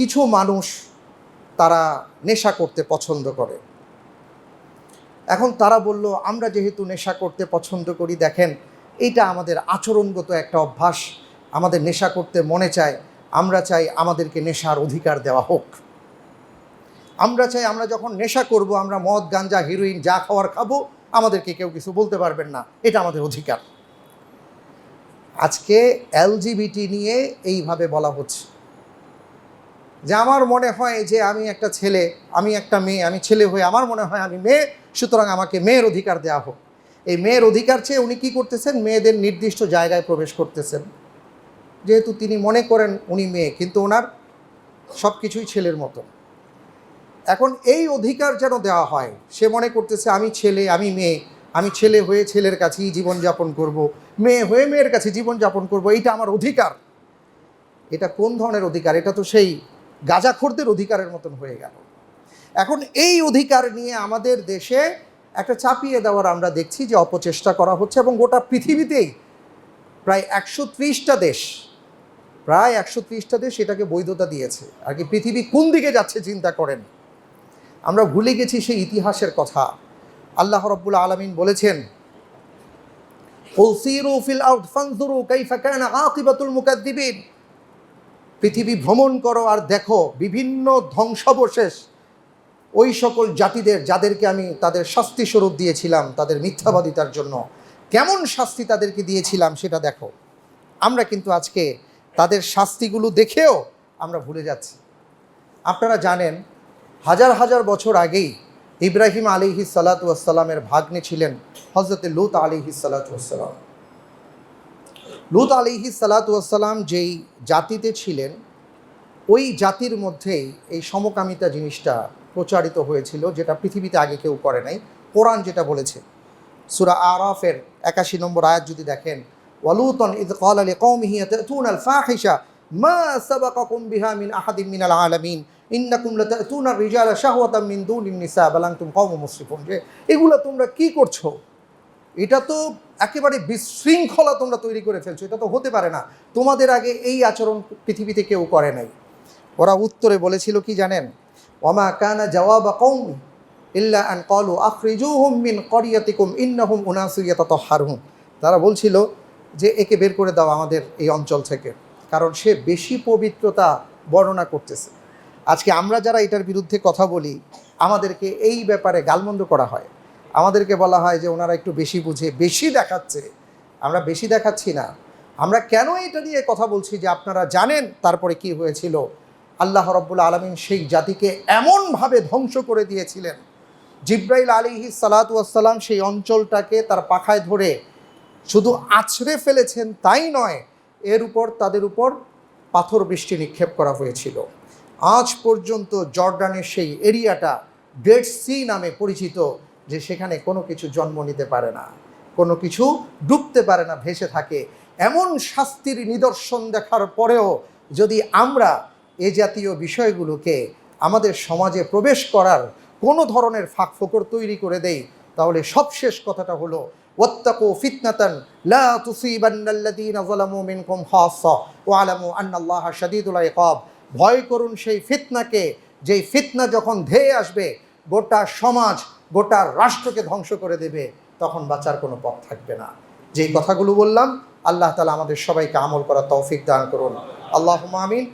কিছু মানুষ তারা নেশা করতে পছন্দ করে। এখন তারা বলল, আমরা যেহেতু নেশা করতে পছন্দ করি, দেখেন এটা আমাদের আচরণগত একটা অভ্যাস। আমাদের নেশা করতে মনে চায়, আমরা চাই আমাদেরকে নেশার অধিকার দেওয়া হোক। আমরা চাই আমরা যখন নেশা করব, আমরা মদ, গাঞ্জা, হিরোইন, যা খাওয়ার খাব, আমাদেরকে কেউ কিছু বলতে পারবেন না। এটা আমাদের অধিকার। আজকে এলজিবিটি নিয়ে এইভাবে বলা হচ্ছে। যে আমার মনে হয় যে আমি একটা ছেলে, আমি একটা মেয়ে, আমি ছেলে হয়ে আমার মনে হয় আমি মেয়ে, সুতরাং আমাকে মেয়ের অধিকার দেওয়া হোক। এই মেয়ের অধিকার চেয়ে উনি কী করতেছেন? মেয়েদের নির্দিষ্ট জায়গায় প্রবেশ করতেছেন। যেহেতু তিনি মনে করেন উনি মেয়ে, কিন্তু ওনার সব কিছুই ছেলের মতো। এখন এই অধিকার যেন দেওয়া হয়, সে মনে করতেছে, আমি ছেলে, আমি মেয়ে, আমি ছেলে হয়ে ছেলের কাছেই জীবনযাপন করব, মেয়ে হয়ে মেয়ের কাছে জীবনযাপন করব, এইটা আমার অধিকার। এটা কোন ধরনের অধিকার? এটা তো সেই গাজাখোরদের অধিকারের মতন হয়ে গেল। এখন এই অধিকার নিয়ে আমাদের দেশে একটা চাপিয়ে দেওয়ার আমরা দেখছি যে অপচেষ্টা করা হচ্ছে এবং গোটা পৃথিবীতেই প্রায় একশো ত্রিশটা দেশ, প্রায় একশো ত্রিশটা দেশ এটাকে বৈধতা দিয়েছে। আর কি পৃথিবী কোন দিকে যাচ্ছে চিন্তা করেন? আমরা ভুলে গেছি সেই ইতিহাসের কথা। আল্লাহ রব্বুল আলমিন বলেছেন "কুল সিরু ফিল আউট ফানজুরু কাইফা কানা আকিবাতুল মুকাদ্দিবিন। পৃথিবী ভ্রমণ করো আর দেখো বিভিন্ন ধ্বংসাবশেষ। ওই সকল জাতিদের যাদেরকে আমি তাদের শাস্তি স্বরূপ দিয়েছিলাম, তাদের মিথ্যাবাদিতার জন্য, কেমন শাস্তি তাদেরকে দিয়েছিলাম সেটা দেখো। আমরা কিন্তু আজকে তাদের শাস্তিগুলো দেখেও আমরা ভুলে যাচ্ছি। আপনারা জানেন, হাজার হাজার বছর আগেই ইব্রাহিম আলিহি সালাতামের ভাগ্নে ছিলেন হজরত লুত আলিহি সালাতাম লুত আলিহি সালাতুয়াসাল্লাম যেই জাতিতে ছিলেন, ওই জাতির মধ্যেই এই সমকামিতা জিনিসটা প্রচারিত হয়েছিল, যেটা পৃথিবীতে আগে কেউ করে নাই। কোরআন যেটা বলেছে, সুরা আরফের একাশি নম্বর আয়াত যদি দেখেন, ওয়ালুতন ইদ কল আলী কৌমিহিয়াতে তুন আল ফাহিসা মা সাবাকাকুম বিহা মিন আহাদিন মিন আল আলামিন, ইন্নাকুম লাতাতুনা রিজালা শাহওয়াতাম মিন দুনিন নিসা বালাংতুম কওম মুসরিফুন যে এগুলো তোমরা কি করছ? এটা তো একেবারে বিশৃঙ্খলা তোমরা তৈরি করে ফেলছো, এটা তো হতে পারে না। তোমাদের আগে এই আচরণ পৃথিবীতে কেউ করে নাই। ওরা উত্তরে বলেছিল কি জানেন? ওমা কানা জওয়াবা কৌমি ইল্লা আন কলু আখরিজুহুম মিন করিয়াতিকুম ইন্নাহুম উনাসুয়াতাতহারহুম তারা বলছিল যে, একে বের করে দাও আমাদের এই অঞ্চল থেকে। কারণ সে বেশি পবিত্রতা বর্ণনা করতেছে। আজকে আমরা যারা এটার বিরুদ্ধে কথা বলি, আমাদেরকে এই ব্যাপারে গালমন্দ করা হয়। আমাদেরকে বলা হয় যে ওনারা একটু বেশি বুঝে, বেশি দেখাচ্ছে। আমরা বেশি দেখাচ্ছি না। আমরা কেন এটা নিয়ে কথা বলছি যে আপনারা জানেন তারপরে কি হয়েছিল? আল্লাহ রব্বুল আলমিন সেই জাতিকে এমনভাবে ধ্বংস করে দিয়েছিলেন। জিব্রাইল আলিহি সালাতাম সেই অঞ্চলটাকে তার পাখায় ধরে শুধু আছড়ে ফেলেছেন তাই নয়, এর উপর তাদের উপর পাথর বৃষ্টি নিক্ষেপ করা হয়েছিল। আজ পর্যন্ত জর্ডানের সেই এরিয়াটা ডেড সি নামে পরিচিত। যে সেখানে কোনো কিছু জন্ম নিতে পারে না, কোনো কিছু ডুবতে পারে না, ভেসে থাকে। এমন শাস্তির নিদর্শন দেখার পরেও যদি আমরা এ জাতীয় বিষয়গুলোকে আমাদের সমাজে প্রবেশ করার কোনো ধরনের ফাঁক ফোকর তৈরি করে দেই, তাহলে সবশেষ কথাটা হলো, ওয়াত্তাকু ফিতনাতান লা তুসিবান্নাল্লাযীনা যালামু মিনকুম খাসসা ওয়া আলামু আন্নাল্লাহা শাদীদুল ইকাব ভয় করুন সেই ফিতনাকে, যেই ফিতনা যখন ধেয়ে আসবে, গোটা সমাজ গোটা রাষ্ট্রকে ধ্বংস করে দেবে, তখন বাঁচার কোনো পথ থাকবে না। যেই কথাগুলো বললাম, আল্লাহ তালা আমাদের সবাইকে আমল করা তৌফিক দান করুন। আল্লাহ আমিন।